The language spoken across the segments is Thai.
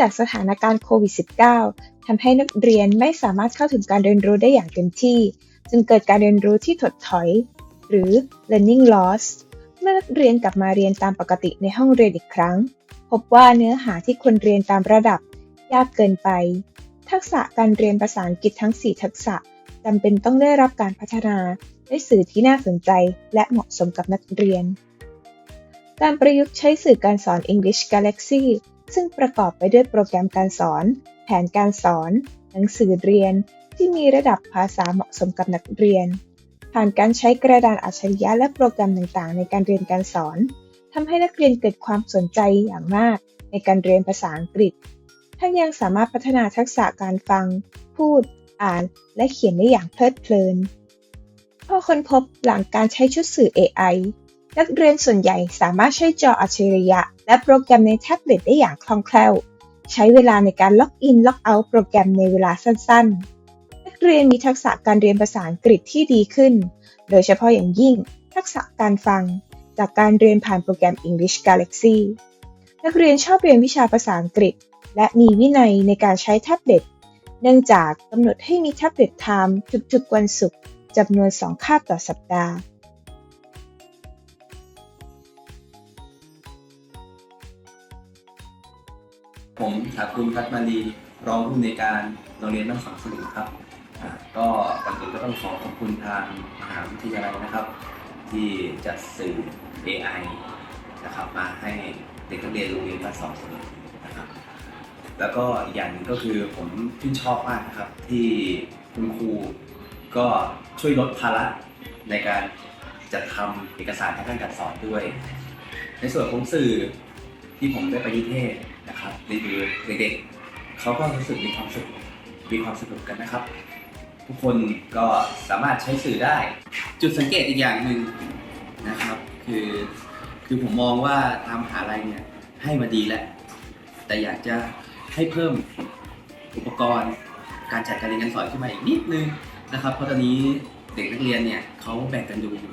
จากสถานการณ์โควิด -19 ทำให้นักเรียนไม่สามารถเข้าถึงการเรียนรู้ได้อย่างเต็มที่ จึงเกิดการเรียนรู้ที่ถดถอย หรือ learning loss เมื่อนักเรียนกลับมาเรียนตามปกติในห้องเรียนอีกครั้ง พบว่าเนื้อหาที่ควรเรียนตามระดับ ยากเกินไป ทักษะการเรียนภาษาอังกฤษทั้ง 4 ทักษะจำเป็นต้องได้รับการพัฒนาด้วยสื่อที่น่าสนใจ และเหมาะสมกับนักเรียน การประยุกต์ใช้สื่อการสอน English Galaxy ซึ่งประกอบไปด้วยโปรแกรมการสอน แผนการสอน หนังสือเรียน ที่มีระดับภาษาเหมาะสมกับนักเรียน ผ่านการใช้กระดานอัจฉริยะและโปรแกรมต่างๆ ในการเรียนการสอนทำให้นักเรียนเกิดความสนใจอย่างมาก ในการเรียนภาษาอังกฤษทั้งยังสามารถพัฒนาทักษะการฟัง พูด อ่าน และเขียนได้อย่างเพลิดเพลินข้อค้นพบหลังการใช้ชุดสื่อ AI นักเรียนส่วนใหญ่สามารถใช้จออัจฉริยะ และโปรแกรมในแท็บเล็ตได้อย่างคล่องแคล่ว ใช้เวลาในการล็อกอินล็อกเอาท์โปรแกรมในเวลาสั้นๆ นักเรียนมีทักษะการเรียนภาษาอังกฤษที่ดีขึ้น โดยเฉพาะอย่างยิ่ง ทักษะการฟัง จากการเรียนผ่านโปรแกรม English Galaxy นักเรียนชอบเรียนวิชาภาษาอังกฤษ และมีวินัยในการใช้แท็บเล็ต เนื่องจากกำหนดให้มีแท็บเล็ตไทม์ทุกๆวันศุกร์จำนวน 2 คาบต่อสัปดาห์ ผมถาคุณพัฒมาลีรองผู้อำนวยการโรงเรียนบ้านสังสลิงครับอ่าก็ก่อนอื่นก็ต้องขอขอบคุณทางมหาวิทยาลัยนะครับ ที่จัดสื่อ AI นะครับมาให้เด็กนักเรียนโรงเรียนบ้านสองสลิงนะครับ แล้วก็อีกอย่างหนึ่งก็คือผมชื่นชอบมากนะครับที่คุณครูก็ช่วยลดภาระในการจัดทำเอกสารทางการการสอนด้วย ในส่วนของสื่อที่ผมได้ไปนิเทศ นะครับรีวิวเด็กๆเขาก็รู้สึกมีความสุขมีความสนุกกันนะครับ ทุกคนก็สามารถใช้สื่อได้ จุดสังเกตอีกอย่างหนึ่งนะครับ คือคือผมมองว่าทางมหาลัยเนี่ยให้มาดีแล้ว แต่อยากจะให้เพิ่มอุปกรณ์การจัดการเรียนการสอนขึ้นมาอีกนิดนึงนะครับ เพราะตอนนี้เด็กนักเรียนเนี่ยเขาแบ่งกันดูอยู่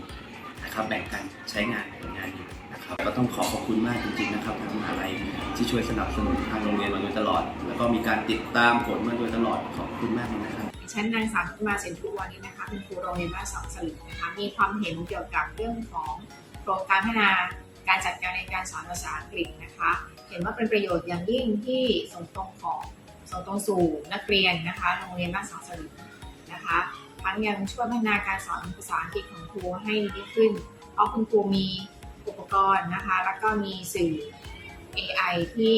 นะครับแบ่งกันใช้งานผลงานอยู่ นะครับก็ต้องขอขอบคุณมากจริงๆนะครับทางมหาลัยที่ช่วยสนับสนุนทางโรงเรียนมาโดยตลอด แล้วก็มีการติดตามผลมาโดยตลอดขอบคุณมากเลยนะครับชั้นนางสาวพิมาเซนทุวันนี้นะคะเป็นครูโรงเรียนบ้านสองสลึงนะคะมีความเห็นเกี่ยวกับเรื่องของโครงการพัฒนาการจัดการเรียนการสอนภาษาอังกฤษนะคะ เห็นว่าเป็นประโยชน์อย่างยิ่งที่ส่งตรงของส่งตรงสู่นักเรียนนะคะโรงเรียนบ้านสองสลึงนะคะทั้งยังช่วยพัฒนาการสอนภาษาอังกฤษของครูให้ดีขึ้น เพราะคุณครูมี ปกรณ์นะคะ แล้วก็มีสื่อ AI ที่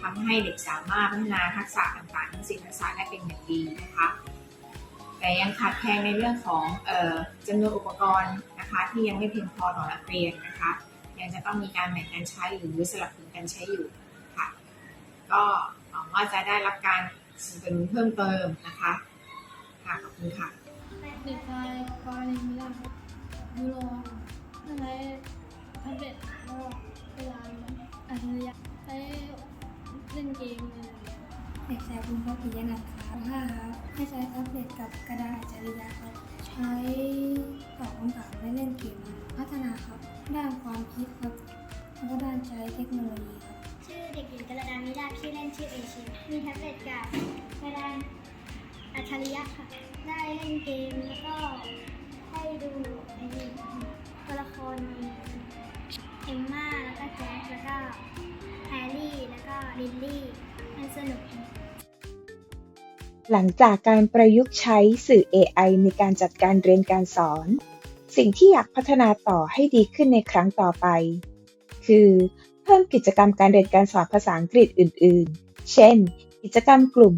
ทำให้เด็กสามารถพัฒนาทักษะต่างๆทั้งสิ่งทักษะได้เป็นอย่างดีนะคะ แต่ยังขาดแคลนในเรื่องของออจำนวนอุปกรณ์นะคะที่ยังไม่เพียงพอต่อนักเรียนนะคะ ยังจะต้องมีการแบ่งกันใช้หรือสลับสนุนกันใช้อยู่ค่ะ ก็หวังว่าจะได้รับการสนับสนุนเพิ่มเติมนะคะค่ะขอบคุณค่ะเด็กชายกรณีมิลายูโรใช้แท็บเล็ตแล้วก็เวลาอัจฉริยะใช้เล่นเกมอะไรอย่างเงี้ยเด็กชายคุณพ่อปิยนันท์ครับห้าครับให้ใช้แท็บเล็ตกับกระดาษอัจฉริยะครับ ใช้ตอบคำถามและเล่นเกมพัฒนาครับ ด้านความคิดครับ แล้วก็ด้านใช้เทคโนโลยีครับ ชื่อเด็กหญิงกระดามิดาชื่อเล่นชื่อเอเชียมีแท็บเล็ตกับกระดานอัจฉริยะค่ะ ได้เล่นเกมแล้วก็ นุกหลังจากการประยุกต์ใช้สื่อ AI ในการจัดการเรียนการสอน สิ่งที่อยากพัฒนาต่อให้ดีขึ้นในครั้งต่อไป คือเพิ่มกิจกรรมการเรียนการสอนภาษาอังกฤษอื่น ๆ เช่น กิจกรรมกลุ่ม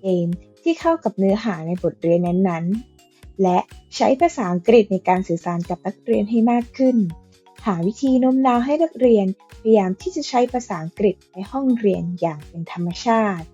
เกมที่เข้ากับเนื้อหาในบทเรียนนั้น ๆ และใช้ภาษาอังกฤษในการสื่อสารกับนักเรียนให้มากขึ้น หาวิธีโน้มน้าวให้นักเรียนพยายามที่จะใช้ภาษาอังกฤษในห้องเรียนอย่างเป็นธรรมชาติ